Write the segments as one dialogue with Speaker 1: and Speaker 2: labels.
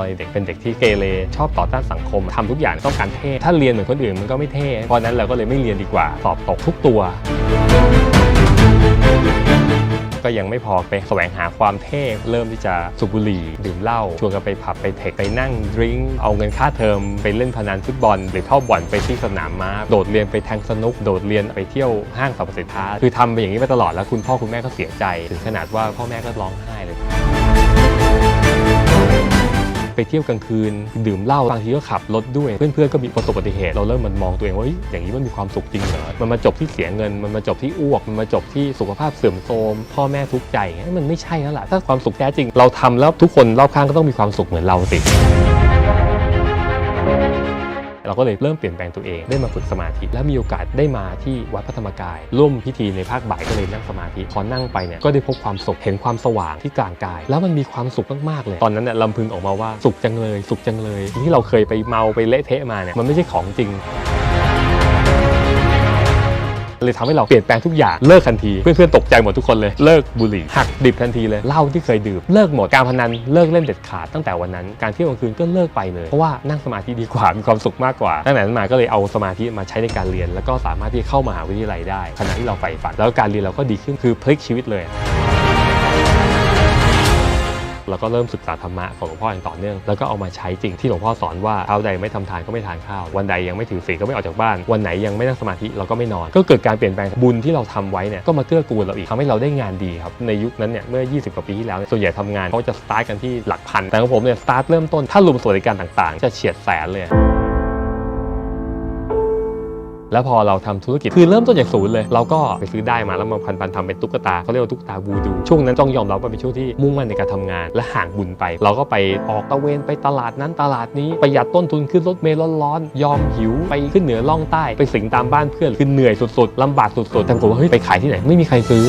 Speaker 1: อนเด็กเป็นเด็กที่เกเรชอบต่อต้านสังคมทำทุกอย่างต้องการเท่ถ้าเรียนเหมือนคนอื่นมันก็ไม่เท่เพราะนั้นเราก็เลยไม่เรียนดีกว่าสอบตกทุกตัว ก็ยังไม่พอไปแสวงหาความเท่เริ่มที่จะสูบบุหรี่ดื่มเหล้าชวนกันไปผับไปเทคไปนั่งดริงก์เอาเงินค่าเทอมไปเล่นพนันฟุตบอล หรือเข้าบ่อนไปที่สนามม้าโดดเรียนไปแทงสนุก โดดเรียนไปเที่ยวห้างสรรพสินค้าคือทำไปอย่างนี้มาตลอดแล้วคุณพ่อคุณแม่ก็เสียใจ ถึงขนาดว่าพ่อแม่ก็ร้องไห้เลย ไปเที่ยวกลางคืน ดื่มเหล้าบางทีก็ขับรถด้วย เพื่อนๆก็มีประสบอุบัติเหตุเราเริ่มมันมองตัวเองว่าอย่างนี้มันมีความสุขจริงเหรอมันมาจบที่เสียเงิน มันมาจบที่อ้วก มันมาจบที่สุขภาพเสื่อมโทรมพ่อแม่ทุกข์ใจมันไม่ใช่แล้วล่ะถ้าความสุขแท้จริง เราทำแล้วทุกคนรอบข้างก็ต้องมีความสุขเหมือนเราสิ เราก็เลยเริ่มเปลี่ยนแปลงตัวเองได้มาฝึกสมาธิ และมีโอกาสได้มาที่วัดพระธรรมกาย ร่วมพิธีในภาคบ่ายก็เลยนั่งสมาธิพอนั่งไปเนี่ยก็ได้พบความสุขเห็นความสว่างที่กลางกาย แล้วมันมีความสุขมากๆเลย ตอนนั้นเนี่ยลำพึงออกมาว่าสุขจังเลย สุขจังเลยที่เราเคยไปเมาไปเละเทะมาเนี่ยมันไม่ใช่ของจริง เลยทำให้เราเปลี่ยนแปลงทุกอย่างเลิกทันที เพื่อนๆตกใจหมดทุกคนเลยเลิกบุหรี่หักดิบทันทีเลยเหล้าที่เคยดื่มเลิกหมดการพนันเลิกเล่นเด็ดขาดตั้งแต่วันนั้นการเที่ยวกลางคืนก็เลิกไปเลยเพราะว่านั่งสมาธิดีกว่ามีความสุขมากกว่าตั้งแต่นั้นมาก็เลยเอาสมาธิมาใช้ในการเรียน แล้วก็สามารถที่เข้ามหาวิทยาลัยได้ขณะที่เราใฝ่ฝันแล้วการเรียนเราก็ดีขึ้นคือพลิกชีวิตเลย แล้วก็เริ่มศึกษาธรรมะของหลวงพ่ออย่างต่อเนื่อง แล้วก็เอามาใช้จริงที่หลวงพ่อสอนว่าเท้าใดไม่ทำทานก็ไม่ทานข้าว วันใดยังไม่ถือศีลก็ไม่ออกจากบ้าน วันไหนยังไม่นั่งสมาธิเราก็ไม่นอน ก็เกิดการเปลี่ยนแปลงบุญที่เราทำไว้เนี่ยก็มาเกื้อกูลเราอีกทำให้เราได้งานดีครับ ในยุคนั้นเนี่ยเมื่อ 20 กว่าปีที่แล้ว ส่วนใหญ่ทำงานเขาจะสตาร์ทกันที่หลักพัน แต่ของผมเนี่ยสตาร์ทเริ่มต้นถ้ารวมสวัสดิการต่างๆ จะเฉียดแสนเลย แล้วพอเราทำธุรกิจคือเริ่มต้นจากศูนย์เลย เราก็ไปซื้อได้มาแล้วมาพันพันๆทำเป็นตุ๊กตาเขาเรียกว่าตุ๊กตาบูดูช่วงนั้นต้องยอมรับว่าเป็นช่วงที่มุ่งมั่นในการทำงาน และห่างบุญไป เราก็ไปออกตะเวนไปตลาดนั้นตลาดนี้ประหยัดต้นทุนขึ้นรถเมล์ร้อนๆยอมหิว ไปขึ้นเหนือล่องใต้ไปสิงตามบ้านเพื่อนคือเหนื่อยสุดๆลำบากสุดๆแต่ผมว่าเฮ้ยไปขายที่ไหนไม่มีใครซื้อ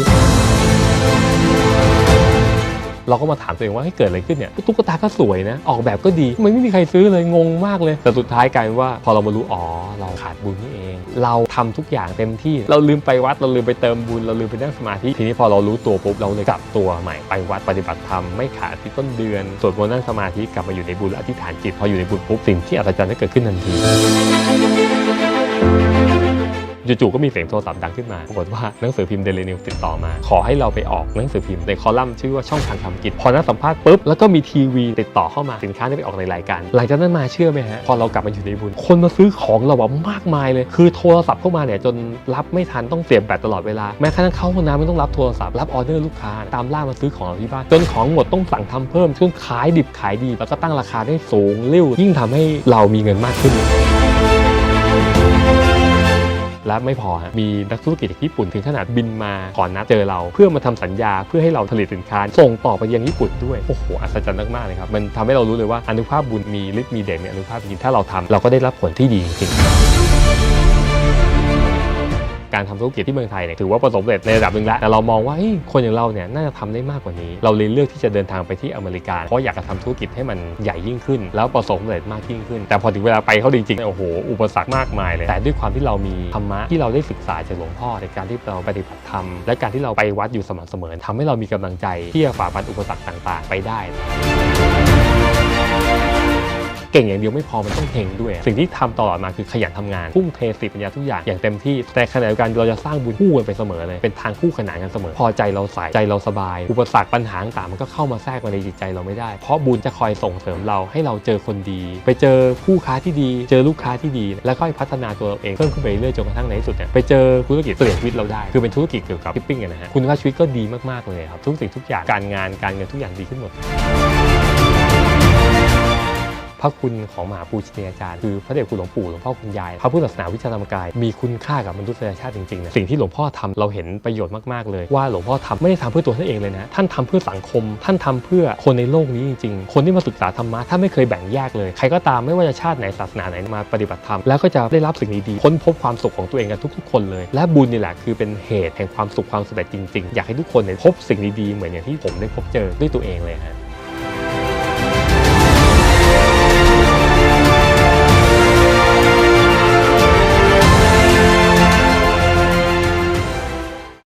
Speaker 1: เราก็มาถามตัวเองว่าให้เกิดอะไรขึ้นเนี่ยตุ๊กตาก็สวยนะ ออกแบบก็ดีทำไมไม่มีใครซื้อเลยงงมากเลย แต่สุดท้ายกลายเป็นว่าพอเรามารู้อ๋อเราขาดบุญนี่เอง เราทำทุกอย่างเต็มที่ เราลืมไปวัดเราลืมไปเติมบุญเราลืมไปนั่งสมาธิทีนี้พอเรารู้ตัวปุ๊บเราเลยกลับตัวใหม่ไปวัดปฏิบัติธรรมไม่ขาดที่ต้นเดือนสวดมนต์นั่งสมาธิกลับมาอยู่ในบุญและอธิษฐานจิตพออยู่ในบุญปุ๊บสิ่งที่อัศจรรย์ก็เกิดขึ้นทันที จู่ๆก็มีเสียงโทรศัพท์ดังขึ้นมาปรากฏว่าหนังสือพิมพ์เดลินิวติดต่อมา ขอให้เราไปออกหนังสือพิมพ์ในคอลัมน์ชื่อว่าช่องทางทำกิจพอนัดสัมภาษณ์ปุ๊บแล้วก็มีทีวีติดต่อเข้ามาสินค้าได้ไปออกในรายการ หลังจากนั้นมาเชื่อไหมฮะพอเรากลับมาอยู่ในบุญคนมาซื้อของเราแบบมากมายเลย คือโทรศัพท์เข้ามาเนี่ยจนรับไม่ทันต้องเสียบแบตตลอดเวลาแม้กระทั่งเข้าห้องน้ำไม่ต้องรับโทรศัพท์รับออเดอร์ลูกค้าตามล่ามาซื้อของเราที่บ้านจนของหมดต้องสั่งทำเพิ่มจนขายดิบขายดี แล้วก็ตั้งราคาได้สูงเร็วยิ่งทำให้เรามีเงินมากขึ้น และไม่พอฮะมีนักธุรกิจจากญี่ปุ่นถึงขนาดบินมาขอนัดเจอเรา เพื่อมาทำสัญญาเพื่อให้เราผลิตสินค้า ส่งต่อไปยังญี่ปุ่นด้วย โอ้โห อัศจรรย์มากๆเลยครับ มันทำให้เรารู้เลยว่าอนุภาพบุญมีฤทธิ์มีเดชมีอนุภาพจริงถ้าเราทำเราก็ได้รับผลที่ดีจริง การทำธุรกิจที่เมืองไทยเนี่ยถือว่าประสบความสำเร็จในระดับหนึ่งแล้วแต่เรามองว่าคนอย่างเราเนี่ยน่าจะทำได้มากกว่านี้ เราเลยเลือกที่จะเดินทางไปที่อเมริกา เพราะอยากจะทำธุรกิจให้มันใหญ่ยิ่งขึ้น แล้วประสบความสำเร็จมากยิ่งขึ้น แต่พอถึงเวลาไปเขาจริงๆโอ้โหอุปสรรคมากมายเลย แต่ด้วยความที่เรามีธรรมะที่เราได้ศึกษาจากหลวงพ่อในการที่เราปฏิบัติธรรมและการที่เราไปวัดอยู่สม่ำเสมอทำให้เรามีกำลังใจที่จะฝ่าฟันอุปสรรคต่าง ๆ ไปได้ เก่งอย่างเดียวไม่พอมันต้องเฮงด้วย สิ่งที่ทำตลอดมาคือขยันทำงานพุ่งเทสติปัญญาทุกอย่างอย่างเต็มที่แต่ขณะเดียวกันเราจะสร้างบุญคู่กันไปเสมอเลยเป็นทางคู่ขนานกันเสมอ พอใจเราใส่ใจเราสบาย อุปสรรคปัญหาต่างมันก็เข้ามาแทรกมาในจิตใจเราไม่ได้ เพราะบุญจะคอยส่งเสริมเราให้เราเจอคนดี ไปเจอคู่ค้าที่ดี เจอลูกค้าที่ดี แล้วค่อยพัฒนาตัวเราเองเพิ่มขึ้นไปเรื่อยจนกระทั่งในที่สุดเนี่ยไปเจอธุรกิจเปลี่ยนชีวิตเราได้คือเป็นธุรกิจเกี่ยวกับชิปปิ้งนะฮะคุณภาพชีวิตก็ดีมากๆเลยครับทุกสิ่งทุกอย่างการงานการเงินทุกอย่างดีขึ้นหมด พระคุณของมหาปูชนียาจารย์คือพระเดชคุณหลวงปู่หลวงพ่อคุณยาย พระพุทธศาสนาวิชาธรรมกายมีคุณค่ากับมนุษยชาติจริงๆนะสิ่งที่หลวงพ่อทำเราเห็นประโยชน์มากๆเลย ว่าหลวงพ่อทำไม่ได้ทำเพื่อตัวท่านเองเลยนะท่านทำเพื่อสังคม ท่านทำเพื่อคนในโลกนี้จริงๆ คนที่มาศึกษาธรรมะท่านไม่เคยแบ่งแยกเลย ใครก็ตามไม่ว่าจะชาติไหนศาสนาไหนมาปฏิบัติธรรมแล้วก็จะได้รับสิ่งดีๆค้นพบความสุขของตัวเองกันทุกๆ คนเลย และบุญนี่แหละคือเป็นเหตุแห่งความสุขความสำเร็จจริงๆ อยากให้ทุกคนเนี่ยพบสิ่งดีๆเหมือนอย่างที่ผมได้พบเจอด้วยตัวเองเลยฮะ